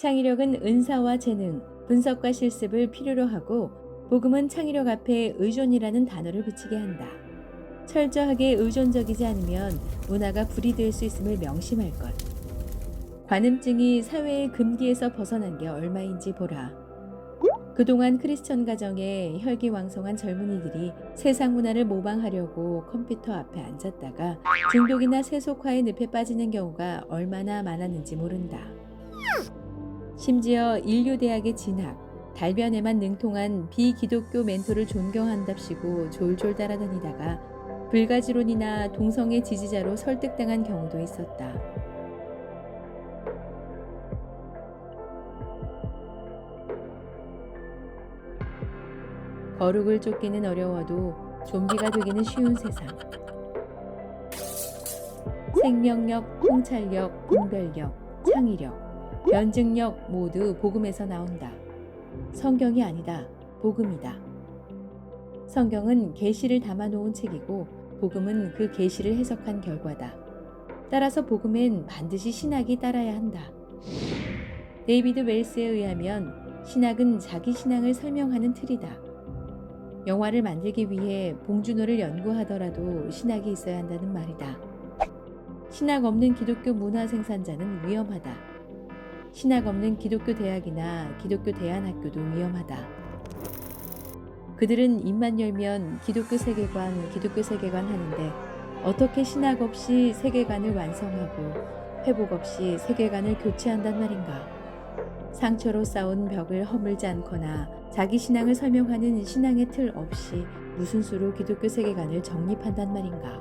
창의력은 은사와 재능, 분석과 실습을 필요로 하고 복음은 창의력 앞에 의존이라는 단어를 붙이게 한다. 철저하게 의존적이지 않으면 문화가 불이 될 수 있음을 명심할 것. 관음증이 사회의 금기에서 벗어난 게 얼마인지 보라. 그동안 크리스천 가정에 혈기왕성한 젊은이들이 세상 문화를 모방하려고 컴퓨터 앞에 앉았다가 중독이나 세속화의 늪에 빠지는 경우가 얼마나 많았는지 모른다. 심지어 인류대학에 진학, 달변에만 능통한 비기독교 멘토를 존경한답시고 졸졸 따라다니다가 불가지론이나 동성애 지지자로 설득당한 경우도 있었다. 거룩을 쫓기는 어려워도 좀비가 되기는 쉬운 세상. 생명력, 통찰력, 분별력, 창의력, 변증력 모두 복음에서 나온다. 성경이 아니다. 복음이다. 성경은 계시를 담아 놓은 책이고 복음은 그 계시를 해석한 결과다. 따라서 복음엔 반드시 신학이 따라야 한다. 데이비드 웰스에 의하면 신학은 자기 신앙을 설명하는 틀이다. 영화를 만들기 위해 봉준호를 연구하더라도 신학이 있어야 한다는 말이다. 신학 없는 기독교 문화 생산자는 위험하다. 신학 없는 기독교 대학이나 기독교 대안학교도 위험하다. 그들은 입만 열면 기독교 세계관, 기독교 세계관 하는데 어떻게 신학 없이 세계관을 완성하고 회복 없이 세계관을 교체한단 말인가? 상처로 쌓은 벽을 허물지 않거나 자기 신앙을 설명하는 신앙의 틀 없이 무슨 수로 기독교 세계관을 정립한단 말인가?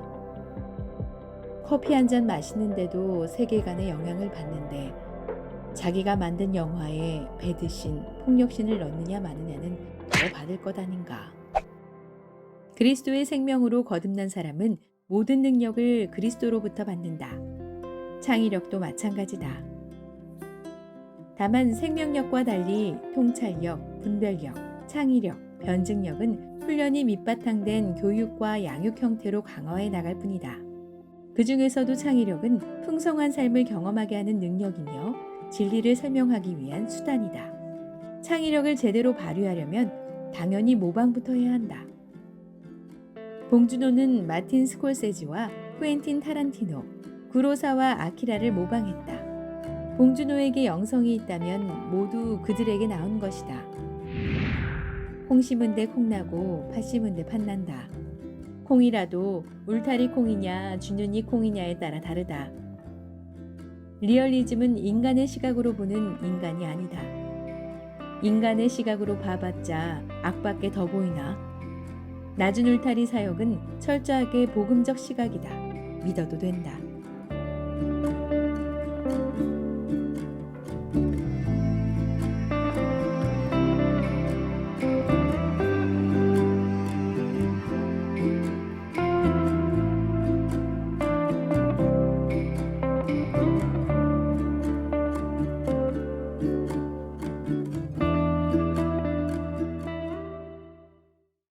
커피 한 잔 마시는데도 세계관의 영향을 받는데 자기가 만든 영화에 배드신, 폭력신을 넣느냐 마느냐는 더 받을 것 아닌가? 그리스도의 생명으로 거듭난 사람은 모든 능력을 그리스도로부터 받는다. 창의력도 마찬가지다. 다만 생명력과 달리 통찰력, 분별력, 창의력, 변증력은 훈련이 밑바탕된 교육과 양육 형태로 강화해 나갈 뿐이다. 그 중에서도 창의력은 풍성한 삶을 경험하게 하는 능력이며 진리를 설명하기 위한 수단이다. 창의력을 제대로 발휘하려면 당연히 모방부터 해야 한다. 봉준호는 마틴 스콜세지와 쿠엔틴 타란티노, 구로사와 아키라를 모방했다. 봉준호에게 영성이 있다면 모두 그들에게 나온 것이다. 콩 심은 데 콩나고 팥 심은 데 팥난다. 콩이라도 울타리 콩이냐 주눈이 콩이냐에 따라 다르다. 리얼리즘은 인간의 시각으로 보는 인간이 아니다. 인간의 시각으로 봐봤자 악밖에 더 보이나? 낮은 울타리 사역은 철저하게 복음적 시각이다. 믿어도 된다.